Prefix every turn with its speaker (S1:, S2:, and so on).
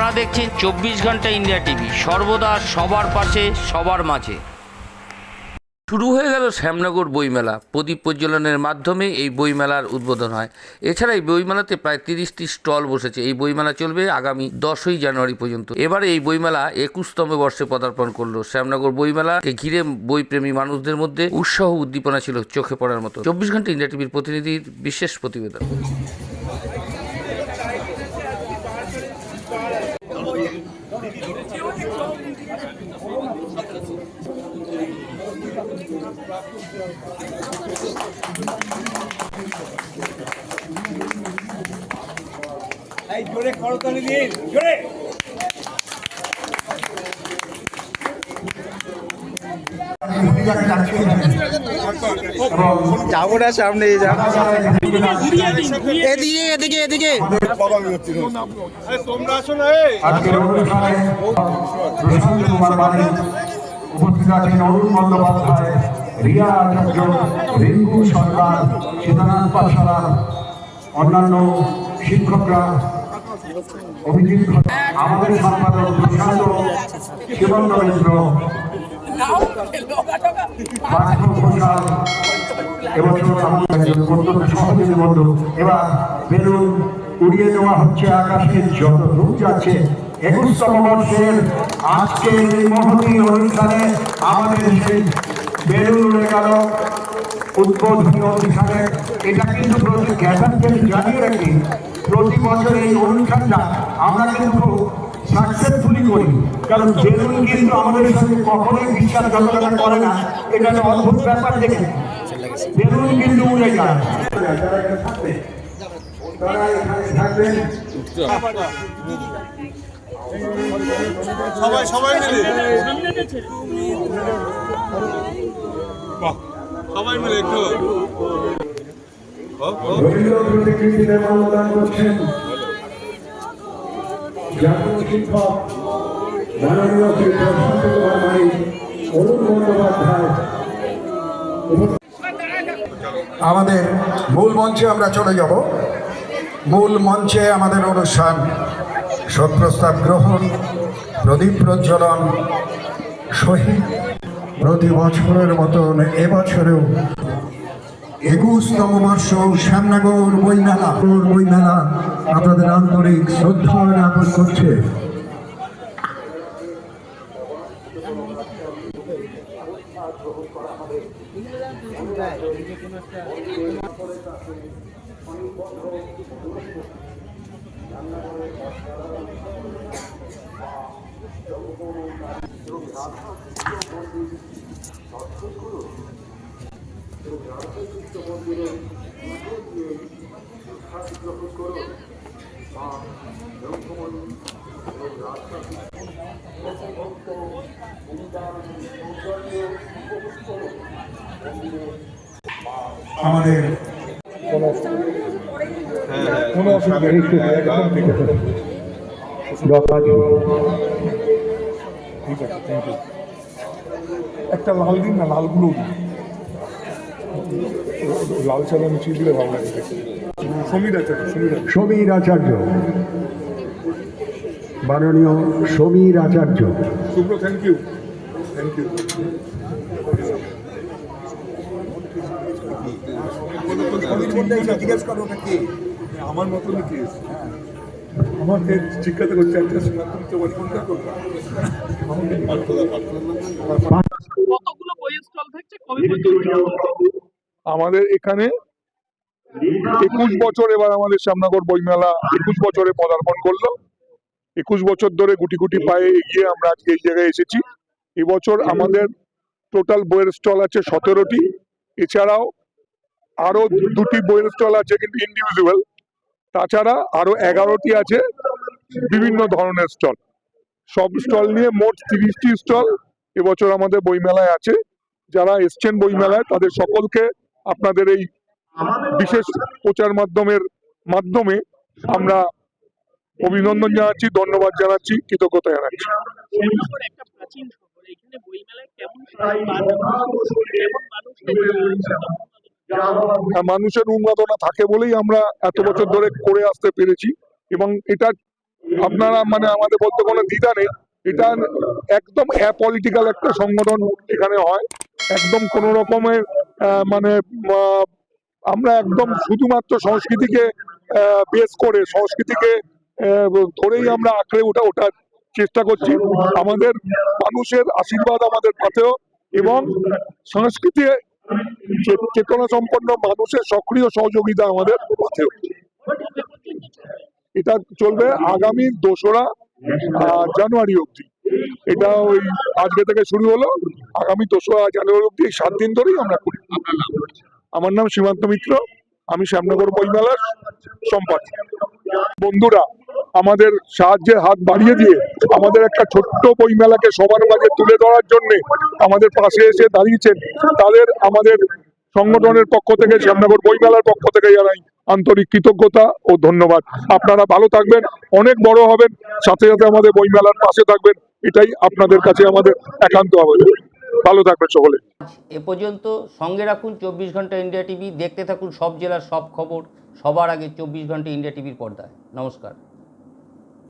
S1: আপনারা দেখছেন চব্বিশ ঘণ্টা ইন্ডিয়া টিভি। সর্বদা সবার পাশে, সবার মাঝে। শুরু হয়ে গেল শ্যামনগর বইমেলা। প্রদীপ প্রজ্বলনের মাধ্যমে এই বইমেলার উদ্বোধন হয়। এছাড়া এই বইমেলাতে প্রায় তিরিশটি স্টল বসেছে। এই বইমেলা চলবে আগামী দশই জানুয়ারি পর্যন্ত। এবারে এই বইমেলা একুশতম বর্ষে পদার্পণ করল। শ্যামনগর বইমেলাকে ঘিরে বইপ্রেমী মানুষদের মধ্যে উৎসাহ উদ্দীপনা ছিল চোখে পড়ার মতো। চব্বিশ ঘণ্টা ইন্ডিয়া টিভির প্রতিনিধির বিশেষ প্রতিবেদন।
S2: এই জোরে করতালি দিন জোরে।
S3: যাব না সামনে এদিকে এদিকে এদিকে।
S2: তোমরা আসো না
S4: উপস্থিত আছেন অরুণ বন্দ্যোপাধ্যায় রিয়া আচার্য রিঙ্কু সরকার সীতানাথ পাঠশালা, অন্যান্য শিক্ষকরা, অভিজিৎ আমাদের সম্পাদক প্রশান্ত শিবন্দ্র মিত্র পার্থ ঘোষাল এবছর আমাদের উড়িয়ে দেওয়া হচ্ছে আকাশের যত দূর যাচ্ছে, একুশতম অনুষ্ঠানে আমাদের সেই বেলুন উড়ে গেল। উদ্বোধনী অনুষ্ঠানে। এটা কিন্তু প্রতি ক্যাপ্টেন জানিয়ে রাখি প্রতি বছর এই অনুষ্ঠানটা আমরা কিন্তু সাকসেসফুলি করি। কারণ বেলুন কিন্তু আমাদের সঙ্গে কখনোই বিশ্বাসঘাতকতা করে না। এটা একটা অদ্ভুত ব্যাপার দেখে। বেলুন কিন্তু উড়ে যায়। যারা এখানে থাকবে তারা এখানে থাকবেন
S2: সবাই সবাই মিলে। সবাই মিলে একটু
S4: আমাদের মূল মঞ্চে আমরা চলে যাব। মূল মঞ্চে আমাদের অনুষ্ঠান শোক প্রস্তাব গ্রহণ, প্রদীপ প্রজ্বলন, শহীদ প্রতি বছরের মতন এবছরেও একুশতম বর্ষ শ্যামনগর বইমেলা। বইমেলা আপনাদের আন্তরিক শ্রদ্ধা জ্ঞাপন করছে। আমাদের কোনো অসুবিধা নেই। ঠিক আছে
S5: থ্যাংক ইউ একটা লাল দিন না লালগুলো দিন। লাল সাদা মিছিয়ে দিলে ভালো লাগে সমীর আছে সমীর
S4: সমীর আচার্য। মাননীয় Samir Acharya.
S5: Shubhra thank you thank you
S2: জিজ্ঞেস করো নাকি?
S5: আমার মতনই কেস আমাকে জিজ্ঞাসা করছে একটা তুমি তো করব
S6: পর্যন্ত
S5: আমাদের এখানে একুশ বছর এবার আমাদের শ্যামনগর বইমেলা একুশ বছরে পদার্পণ করল। একুশ বছর ধরে গুটি গুটি পায়ে এগিয়ে আমরা আজকে এই জায়গায় এসেছি। এবছর আমাদের টোটাল বইয়ের স্টল আছে সতেরোটি। এছাড়াও আরও দুটি বইয়ের স্টল আছে কিন্তু ইন্ডিভিজুয়াল তাছাড়া আরও এগারোটি আছে বিভিন্ন ধরনের স্টল। সব স্টল নিয়ে মোট তিরিশটি স্টল এবছর আমাদের বইমেলায় আছে। যারা এসছেন বইমেলায়, তাদের সকলকে আপনাদের এই বিশেষ প্রচার মাধ্যমের মাধ্যমে আমরা অভিনন্দন জানাচ্ছি, ধন্যবাদ জানাচ্ছি, কৃতজ্ঞতা জানাচ্ছি।
S6: কেমন
S5: আর মানুষের উন্মাদনা থাকে বলেই আমরা এত বছর ধরে করে আসতে পেরেছি। এবং এটা আপনারা মানে আমাদের বলতে কোনো দ্বিধা নেই। এটা একদম অ্যাপলিটিক্যাল একটা সংগঠন এখানে হয়। একদম কোন রকমের মানে আমরা একদম শুধুমাত্র সংস্কৃতিকে বেস করে সংস্কৃতিকে ধরেই আমরা আঁকড়ে ওঠা, ওঠার চেষ্টা করছি। আমাদের মানুষের আশীর্বাদ আমাদের পাথেও এবং সংস্কৃতি চেতনা সম্পন্ন মানুষের সক্রিয় সহযোগিতা আমাদের পাথেও এটা চলবে আগামী দোসরা জানুয়ারি অবধি। এটা ওই আজকে থেকে শুরু হলো। আগামী দোসরা জানুয়ারি অবধি সাত দিন ধরেই আমরা করি। আমার নাম সীমান্ত মিত্র। আমি শ্যামনগর বইমেলার সম্পাদক। বন্ধুরা আমাদের সাহায্যের হাত বাড়িয়ে দিয়ে আমাদের একটা ছোট্ট বইমেলাকে সবার মাঝে তুলে ধরার জন্য আমাদের পাশে এসে দাঁড়িয়েছেন। তাদের আমাদের সংগঠনের পক্ষ থেকে, শ্যামনগর বইমেলার পক্ষ থেকে জানাই আন্তরিক কৃতজ্ঞতা ও ধন্যবাদ। আপনারা ভালো থাকবেন, অনেক বড় হবেন, সাথে সাথে আমাদের বইমেলার পাশে থাকবেন। এটাই আপনাদের কাছে আমাদের একান্ত আবেদন। ভালো থাকবেন সকলে।
S1: এ পর্যন্ত সঙ্গে রাখুন চব্বিশ ঘণ্টা ইন্ডিয়া টিভি। দেখতে থাকুন সব জেলার সব খবর। সবার আগে চব্বিশ ঘণ্টা ইন্ডিয়া টিভির পর্দায়। নমস্কার।